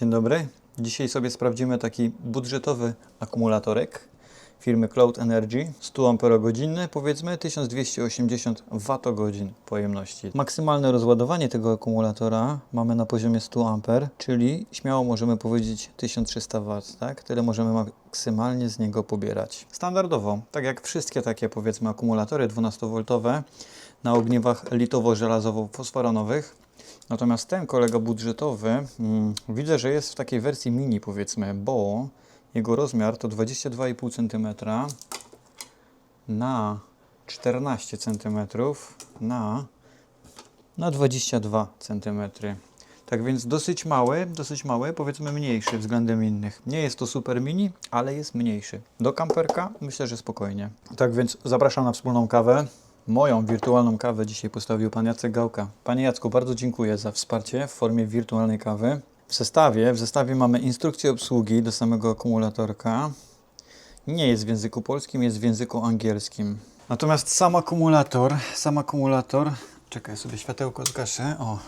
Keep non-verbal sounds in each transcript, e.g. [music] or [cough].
Dzień dobry. Dzisiaj sobie sprawdzimy taki budżetowy akumulatorek firmy Cloud Energy 100 Ah powiedzmy 1280 Wh pojemności. Maksymalne rozładowanie tego akumulatora mamy na poziomie 100 A, czyli śmiało możemy powiedzieć 1300 W, tak? Tyle możemy maksymalnie z niego pobierać. Standardowo, tak jak wszystkie takie powiedzmy akumulatory 12V na ogniwach litowo-żelazowo-fosforanowych, Natomiast ten kolega budżetowy mm, widzę, że jest w takiej wersji mini powiedzmy, bo jego rozmiar to 22,5 cm na 14 cm na, na 22 cm. Tak więc dosyć mały, dosyć mały, powiedzmy mniejszy względem innych. Nie jest to super mini, ale jest mniejszy. Do kamperka myślę, że spokojnie. Tak więc zapraszam na wspólną kawę. Moją wirtualną kawę dzisiaj postawił pan Jacek Gałka. Panie Jacku, bardzo dziękuję za wsparcie w formie wirtualnej kawy. W zestawie, w zestawie mamy instrukcję obsługi do samego akumulatorka. Nie jest w języku polskim, jest w języku angielskim. Natomiast sam akumulator, sam akumulator, czekaj sobie światełko zgaszę, o,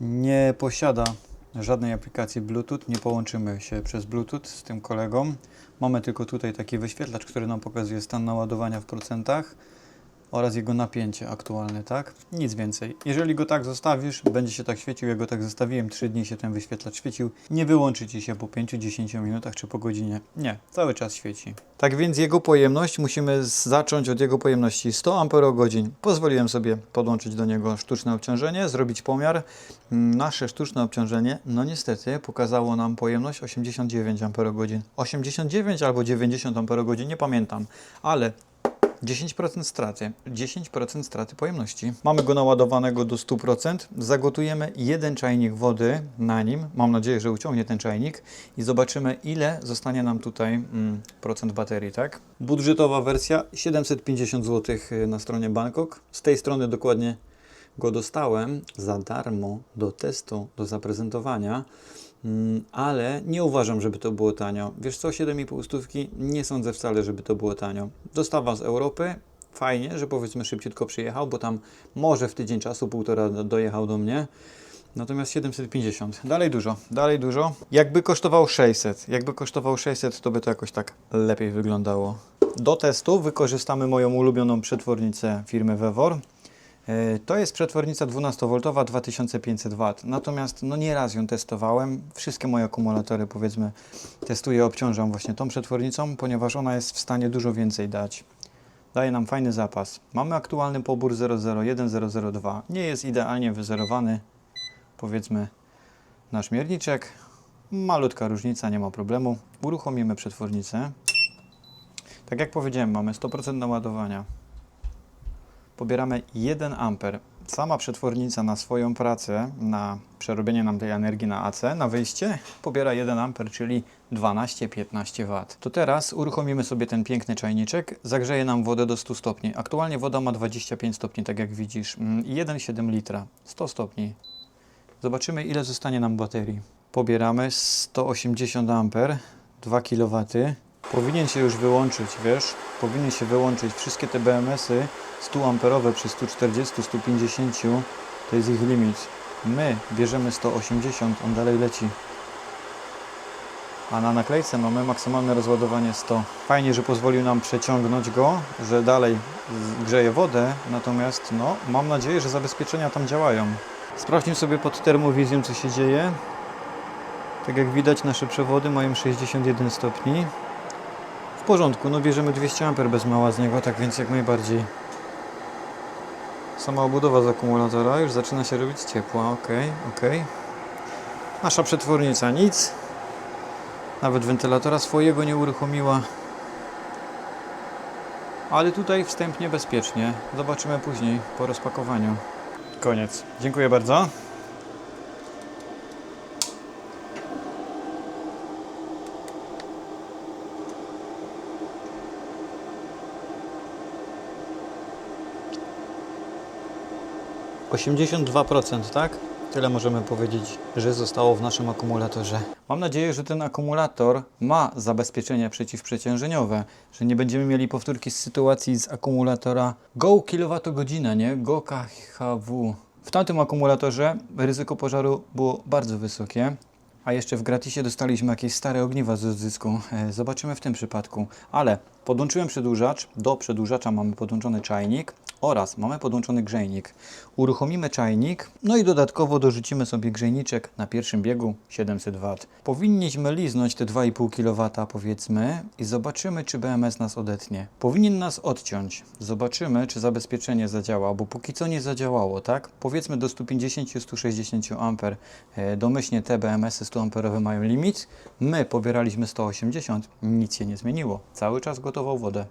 nie posiada żadnej aplikacji Bluetooth, nie połączymy się przez Bluetooth z tym kolegą. Mamy tylko tutaj taki wyświetlacz, który nam pokazuje stan naładowania w procentach oraz jego napięcie aktualne, tak? Nic więcej. Jeżeli go tak zostawisz, będzie się tak świecił, jak go tak zostawiłem, 3 dni się ten wyświetlacz świecił, nie wyłączy Ci się po 5-10 minutach czy po godzinie. Nie, cały czas świeci. Tak więc jego pojemność, musimy zacząć od jego pojemności 100 Ah. Pozwoliłem sobie podłączyć do niego sztuczne obciążenie, zrobić pomiar. Nasze sztuczne obciążenie, no niestety, pokazało nam pojemność 89 Ah. 89 albo 90 Ah, nie pamiętam, ale 10% straty, 10% straty pojemności. Mamy go naładowanego do 100%. Zagotujemy jeden czajnik wody na nim. Mam nadzieję, że uciągnie ten czajnik i zobaczymy, ile zostanie nam tutaj mm, procent baterii, tak? Budżetowa wersja 750 zł na stronie Bangkok. Z tej strony dokładnie go dostałem za darmo do testu, do zaprezentowania. Mm, ale nie uważam, żeby to było tanio. Wiesz co, 7,5 stówki nie sądzę wcale, żeby to było tanio. Dostawa z Europy, fajnie, że powiedzmy szybciutko przyjechał, bo tam może w tydzień czasu, półtora do- dojechał do mnie. Natomiast 750, dalej dużo, dalej dużo. Jakby kosztował 600, jakby kosztował 600, to by to jakoś tak lepiej wyglądało. Do testu wykorzystamy moją ulubioną przetwornicę firmy Vevor. E, To jest przetwornica 12V 2500 W. Natomiast no nieraz ją testowałem. Wszystkie moje akumulatory powiedzmy testuję, obciążam właśnie tą przetwornicą, ponieważ ona jest w stanie dużo więcej dać. Daje nam fajny zapas. Mamy aktualny pobór 001, 002. Nie jest idealnie wyzerowany, powiedzmy, nasz mierniczek. Malutka różnica, nie ma problemu. Uruchomimy przetwornicę. Tak jak powiedziałem, mamy 100% naładowania pobieramy 1 A. Sama przetwornica na swoją pracę, na przerobienie nam tej energii na AC, na wyjście, pobiera 1 A, czyli 12-15 W. To teraz uruchomimy sobie ten piękny czajniczek, zagrzeje nam wodę do 100 stopni. Aktualnie woda ma 25 stopni, tak jak widzisz, Mm, i 1,7 litra, 100 stopni. Zobaczymy, ile zostanie nam baterii. Pobieramy 180 A, 2 kW. Powinien się już wyłączyć, wiesz? Powinien się wyłączyć wszystkie te BMS-y 100 amperowe przy 140, 150 to jest ich limit. My bierzemy 180, on dalej leci. A na naklejce mamy maksymalne rozładowanie 100. Fajnie, że pozwolił nam przeciągnąć go, że dalej grzeje wodę, natomiast no, mam nadzieję, że zabezpieczenia tam działają. Sprawdźmy sobie pod termowizją, co się dzieje. Tak jak widać, nasze przewody mają 61 stopni. Porządku, no bierzemy 200 A bez mała z niego, tak więc jak najbardziej. Sama obudowa z akumulatora już zaczyna się robić ciepła, ok, ok. Nasza przetwornica nic. Nawet wentylatora swojego nie uruchomiła. Ale tutaj wstępnie bezpiecznie. Zobaczymy później po rozpakowaniu. Koniec. Dziękuję bardzo. Osiemdziesiąt dwa procent, tak? Tyle możemy powiedzieć, że zostało w naszym akumulatorze. Mam nadzieję, że ten akumulator ma zabezpieczenia przeciwprzeciążeniowe, że nie będziemy mieli powtórki z sytuacji z akumulatora Go kWh, nie? Go KHW. W tamtym akumulatorze ryzyko pożaru było bardzo wysokie, A jeszcze w gratisie dostaliśmy jakieś stare ogniwa z odzysku. E, Zobaczymy w tym przypadku. Ale podłączyłem przedłużacz. Do przedłużacza mamy podłączony czajnik oraz mamy podłączony grzejnik. Uruchomimy czajnik, no i dodatkowo dorzucimy sobie grzejniczek na pierwszym biegu 700 W. Powinniśmy liznąć te 2,5 kW powiedzmy i zobaczymy czy BMS nas odetnie. Powinien nas odciąć. Zobaczymy czy zabezpieczenie zadziała, bo póki co nie zadziałało, tak? Powiedzmy do 150-160 A. E, Domyślnie te BMS-y 100 amperowe mają limit. My pobieraliśmy 180, nic się nie zmieniło. Cały czas gotował wodę.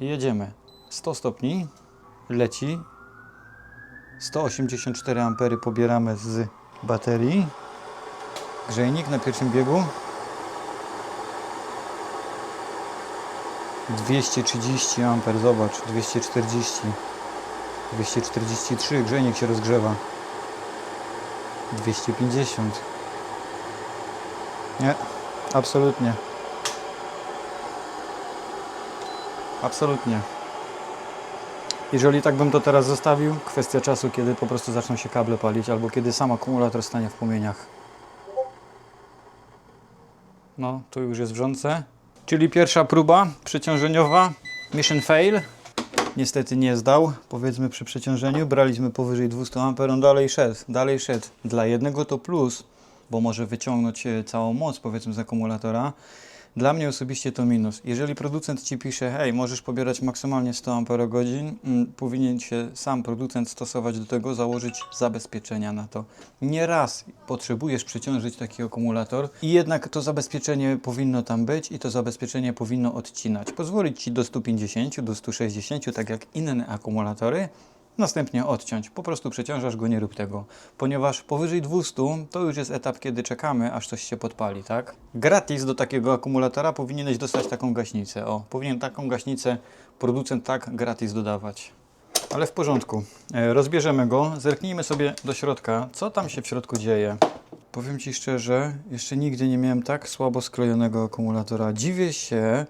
I jedziemy. 100 stopni, leci. 184 ampery pobieramy z baterii. Grzejnik na pierwszym biegu. 230 amper, zobacz, 240. 243, grzejnik się rozgrzewa. 250. Nie, absolutnie. Absolutnie. Jeżeli tak bym to teraz zostawił, kwestia czasu, kiedy po prostu zaczną się kable palić, albo kiedy sam akumulator stanie w płomieniach. No, tu już jest wrzące. Czyli pierwsza próba przeciążeniowa, mission fail. Niestety nie zdał, powiedzmy przy przeciążeniu. Braliśmy powyżej 200 A, on dalej szedł, dalej szedł. Dla jednego to plus, bo może wyciągnąć e, całą moc, powiedzmy, z akumulatora. Dla mnie osobiście to minus. Jeżeli producent Ci pisze, hej, możesz pobierać maksymalnie 100 Ah, mm, powinien się sam producent stosować do tego, założyć zabezpieczenia na to. Nie raz potrzebujesz przeciążyć taki akumulator i jednak to zabezpieczenie powinno tam być i to zabezpieczenie powinno odcinać. Pozwolić Ci do 150, do 160, tak jak inne akumulatory, Następnie odciąć. Po prostu przeciążasz go, nie rób tego. Ponieważ powyżej 200 to już jest etap, kiedy czekamy, aż coś się podpali, tak? Gratis do takiego akumulatora powinieneś dostać taką gaśnicę. O, powinien taką gaśnicę producent tak gratis dodawać. Ale w porządku. E, rozbierzemy go, zerknijmy sobie do środka, co tam się w środku dzieje. Powiem Ci szczerze, jeszcze nigdy nie miałem tak słabo sklejonego akumulatora. Dziwię się,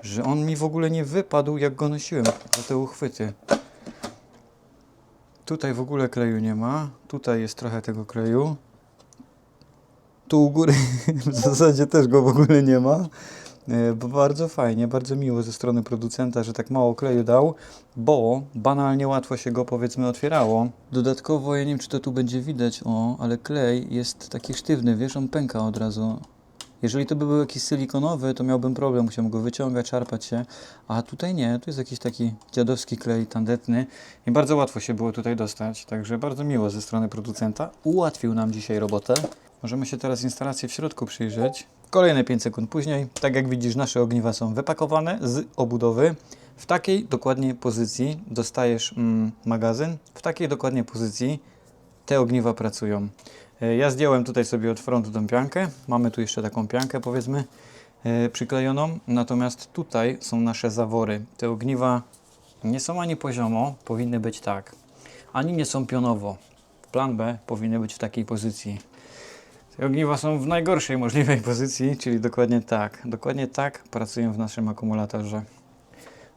że on mi w ogóle nie wypadł, jak go nosiłem, za te uchwyty. Tutaj w ogóle kleju nie ma. Tutaj jest trochę tego kleju. Tu u góry [laughs] w zasadzie też go w ogóle nie ma. E, bo Bardzo fajnie, bardzo miło ze strony producenta, że tak mało kleju dał, bo banalnie łatwo się go powiedzmy otwierało. Dodatkowo, ja nie wiem czy to tu będzie widać, o, ale klej jest taki sztywny, wiesz, on pęka od razu. Jeżeli to by był jakiś silikonowy, to miałbym problem, musiałbym go wyciągać, szarpać się, a tutaj nie, tu jest jakiś taki dziadowski klej tandetny i bardzo łatwo się było tutaj dostać, także bardzo miło ze strony producenta. Ułatwił nam dzisiaj robotę. Możemy się teraz instalację w środku przyjrzeć. Kolejne 5 sekund później, tak jak widzisz, nasze ogniwa są wypakowane z obudowy. W takiej dokładnie pozycji dostajesz mm, magazyn, w takiej dokładnie pozycji te ogniwa pracują. E, Ja zdjąłem tutaj sobie od frontu tą piankę. Mamy tu jeszcze taką piankę, powiedzmy, e, przyklejoną. Natomiast tutaj są nasze zawory. Te ogniwa nie są ani poziomo, powinny być tak, ani nie są pionowo. Plan B powinny być w takiej pozycji. Te ogniwa są w najgorszej możliwej [laughs] pozycji, czyli dokładnie tak. Dokładnie tak pracują w naszym akumulatorze.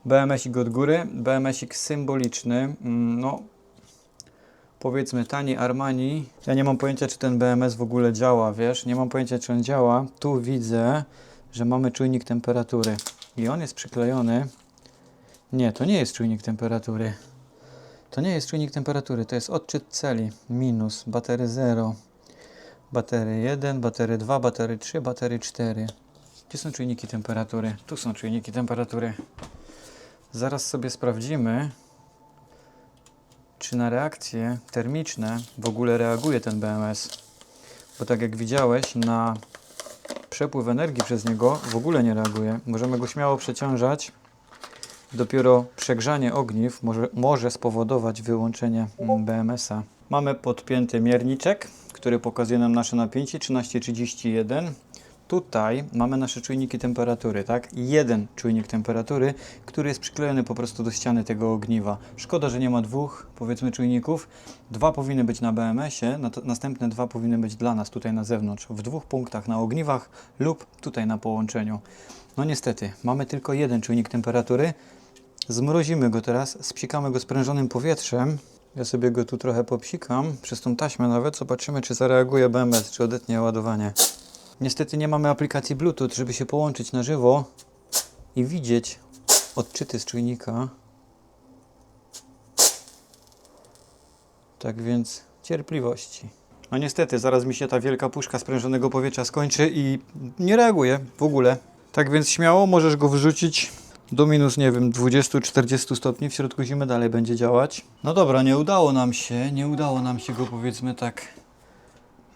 BMS-ik od góry, BMS-ik symboliczny, mm, no powiedzmy tani Armani. Ja nie mam pojęcia, czy ten BMS w ogóle działa, wiesz? Nie mam pojęcia, czy on działa. Tu widzę, że mamy czujnik temperatury i on jest przyklejony. Nie, to nie jest czujnik temperatury. To nie jest czujnik temperatury, to jest odczyt celi. Minus, batery 0, batery 1, batery 2, batery 3, batery 4. Gdzie są czujniki temperatury? Tu są czujniki temperatury. Zaraz sobie sprawdzimy, czy na reakcje termiczne w ogóle reaguje ten BMS. Bo tak jak widziałeś, na przepływ energii przez niego w ogóle nie reaguje. Możemy go śmiało przeciążać. Dopiero przegrzanie ogniw może, może spowodować wyłączenie BMS-a. Mamy podpięty mierniczek, który pokazuje nam nasze napięcie 13,31. Tutaj mamy nasze czujniki temperatury, tak? Jeden czujnik temperatury, który jest przyklejony po prostu do ściany tego ogniwa. Szkoda, że nie ma dwóch, powiedzmy, czujników. Dwa powinny być na BMS-ie, następne dwa powinny być dla nas tutaj na zewnątrz, w dwóch punktach na ogniwach lub tutaj na połączeniu. No niestety, mamy tylko jeden czujnik temperatury. Zmrozimy go teraz, spsikamy go sprężonym powietrzem Ja sobie go tu trochę popsikam, przez tą taśmę nawet, zobaczymy czy zareaguje BMS, czy odetnie ładowanie. Niestety nie mamy aplikacji Bluetooth, żeby się połączyć na żywo i widzieć odczyty z czujnika. Tak więc cierpliwości. No niestety, zaraz mi się ta wielka puszka sprężonego powietrza skończy i nie reaguje w ogóle. Tak więc śmiało możesz go wrzucić do minus, nie wiem, 20-40 stopni. W środku zimy dalej będzie działać. No dobra, nie udało nam się, nie udało nam się go powiedzmy tak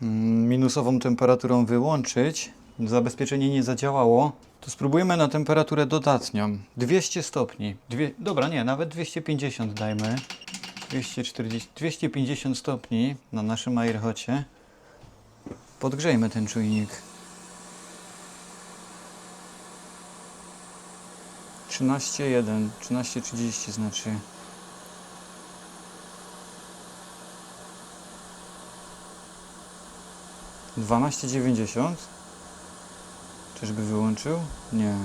minusową temperaturą wyłączyć. Zabezpieczenie nie zadziałało. To spróbujmy na temperaturę dodatnią. 200 stopni. Dwie, dobra, nie, nawet 250 dajmy. 240, 250 stopni na naszym airhocie. Podgrzejmy ten czujnik. 13,1, 13,30 znaczy. Dwanaście dziewięćdziesiąt? Czyżby wyłączył? Nie.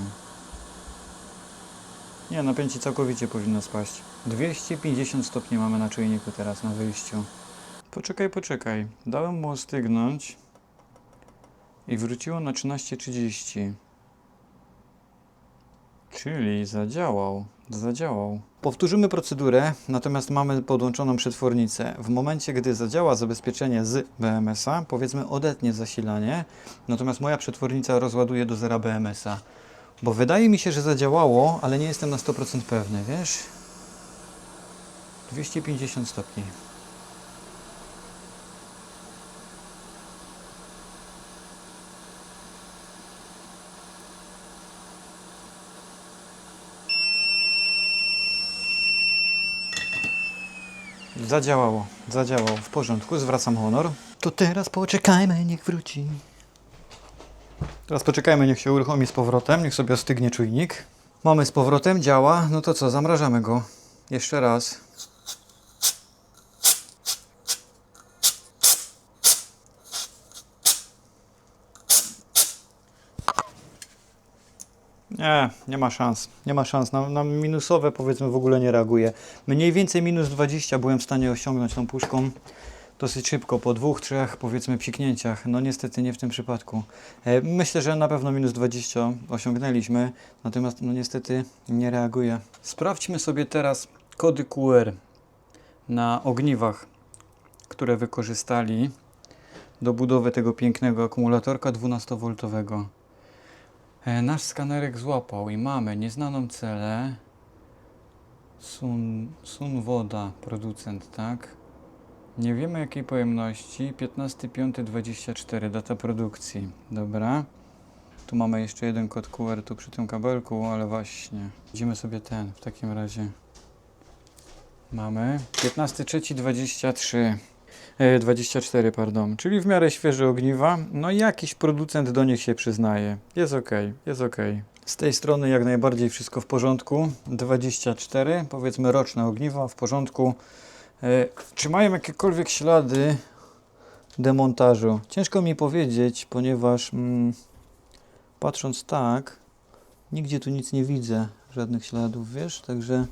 Nie, napięcie całkowicie powinno spaść. 250 stopni mamy na czujniku teraz na wyjściu. Poczekaj, poczekaj. Dałem mu ostygnąć i wróciło na 13.30. Czyli zadziałał, zadziałał. Powtórzymy procedurę, natomiast mamy podłączoną przetwornicę. W momencie, gdy zadziała zabezpieczenie z BMS-a, powiedzmy odetnie zasilanie, natomiast moja przetwornica rozładuje do zera BMS-a. Bo wydaje mi się, że zadziałało, ale nie jestem na 100% pewny, wiesz? 250 stopni. Zadziałało, zadziałało. W porządku, zwracam honor. To teraz poczekajmy, niech wróci. Teraz poczekajmy, niech się uruchomi z powrotem, niech sobie ostygnie czujnik. Mamy z powrotem, działa. No to co, zamrażamy go. Jeszcze raz. Nie, nie ma szans. Nie ma szans. Na, na minusowe powiedzmy w ogóle nie reaguje. Mniej więcej minus 20 byłem w stanie osiągnąć tą puszką dosyć szybko, po dwóch, trzech powiedzmy psiknięciach. No niestety nie w tym przypadku. E, Myślę, że na pewno minus 20 osiągnęliśmy, natomiast no niestety nie reaguje. Sprawdźmy sobie teraz kody QR na ogniwach, które wykorzystali do budowy tego pięknego akumulatorka 12V. E, Nasz skanerek złapał i mamy nieznaną celę. Sun, Sun Woda, producent, tak? Nie wiemy jakiej pojemności. 15.5.24, data produkcji. Dobra. Tu mamy jeszcze jeden kod QR tu przy tym kabelku, ale właśnie. Widzimy sobie ten w takim razie. Mamy 15.3.23. E, 24, pardon, czyli w miarę świeże ogniwa. No i jakiś producent do nich się przyznaje. Jest ok, jest ok. Z tej strony jak najbardziej wszystko w porządku. 24, powiedzmy roczne ogniwa w porządku. E, Czy mają jakiekolwiek ślady demontażu? Ciężko mi powiedzieć, ponieważ mm, patrząc tak, nigdzie tu nic nie widzę, żadnych śladów, wiesz, także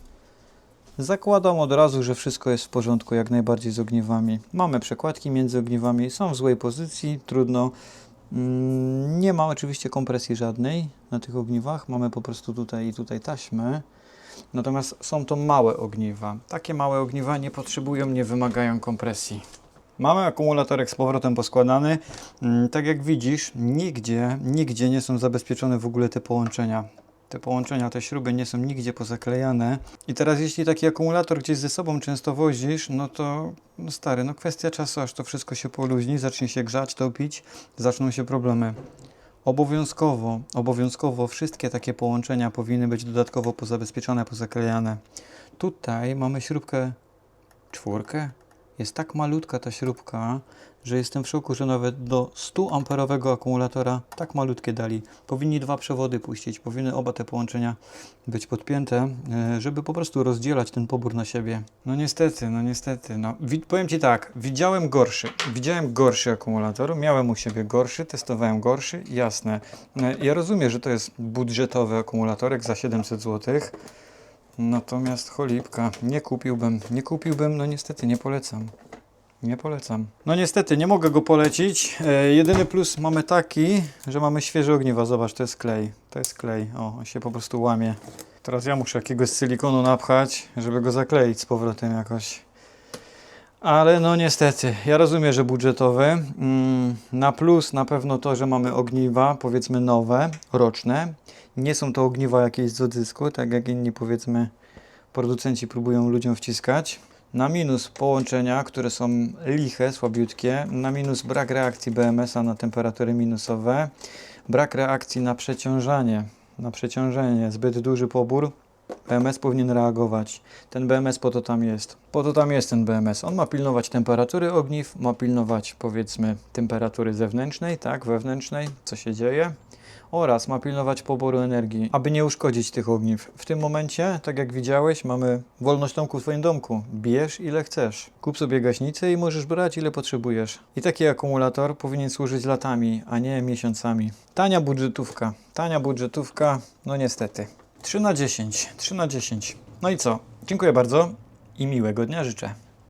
zakładam od razu, że wszystko jest w porządku jak najbardziej z ogniwami. Mamy przekładki między ogniwami, są w złej pozycji, trudno. Mm, Nie ma oczywiście kompresji żadnej na tych ogniwach, mamy po prostu tutaj i tutaj taśmę. Natomiast są to małe ogniwa. Takie małe ogniwa nie potrzebują, nie wymagają kompresji. Mamy akumulatorek z powrotem poskładany. Mm, Tak jak widzisz, nigdzie, nigdzie nie są zabezpieczone w ogóle te połączenia. Te połączenia, te śruby nie są nigdzie pozaklejane. I teraz jeśli taki akumulator gdzieś ze sobą często wozisz, no to no stary, no kwestia czasu, aż to wszystko się poluźni, zacznie się grzać, topić, zaczną się problemy. Obowiązkowo, obowiązkowo wszystkie takie połączenia powinny być dodatkowo pozabezpieczone, pozaklejane. Tutaj mamy śrubkę czwórkę. Jest tak malutka ta śrubka, że jestem w szoku, że nawet do 100 amperowego akumulatora tak malutkie dali. Powinni dwa przewody puścić, powinny oba te połączenia być podpięte, e, żeby po prostu rozdzielać ten pobór na siebie. No niestety, no niestety. No. Wi- powiem Ci tak, widziałem gorszy, widziałem gorszy akumulator, miałem u siebie gorszy, testowałem gorszy, jasne. E, Ja rozumiem, że to jest budżetowy akumulatorek za 700 zł, Natomiast cholipka nie kupiłbym, nie kupiłbym, no niestety nie polecam. Nie polecam. No niestety, nie mogę go polecić. E, jedyny plus mamy taki, że mamy świeże ogniwa. Zobacz, to jest klej. To jest klej. O, on się po prostu łamie. Teraz ja muszę jakiegoś silikonu napchać, żeby go zakleić z powrotem jakoś. Ale no niestety, ja rozumiem, że budżetowy. Mm, na plus na pewno to, że mamy ogniwa, powiedzmy nowe, roczne. Nie są to ogniwa jakieś z odzysku, tak jak inni powiedzmy producenci próbują ludziom wciskać. Na minus połączenia, które są liche, słabiutkie. Na minus brak reakcji BMS-a na temperatury minusowe. Brak reakcji na przeciążanie. Na przeciążenie. Zbyt duży pobór. BMS powinien reagować. Ten BMS po to tam jest. Po to tam jest ten BMS. On ma pilnować temperatury ogniw, ma pilnować powiedzmy temperatury zewnętrznej, tak, wewnętrznej, co się dzieje oraz ma pilnować poboru energii, aby nie uszkodzić tych ogniw. W tym momencie, tak jak widziałeś, mamy wolność domku w Twoim domku. Bierz ile chcesz. Kup sobie gaśnicę i możesz brać ile potrzebujesz. I taki akumulator powinien służyć latami, a nie miesiącami. Tania budżetówka. Tania budżetówka, no niestety. 3 na 10, 3 na 10. No i co? Dziękuję bardzo i miłego dnia życzę.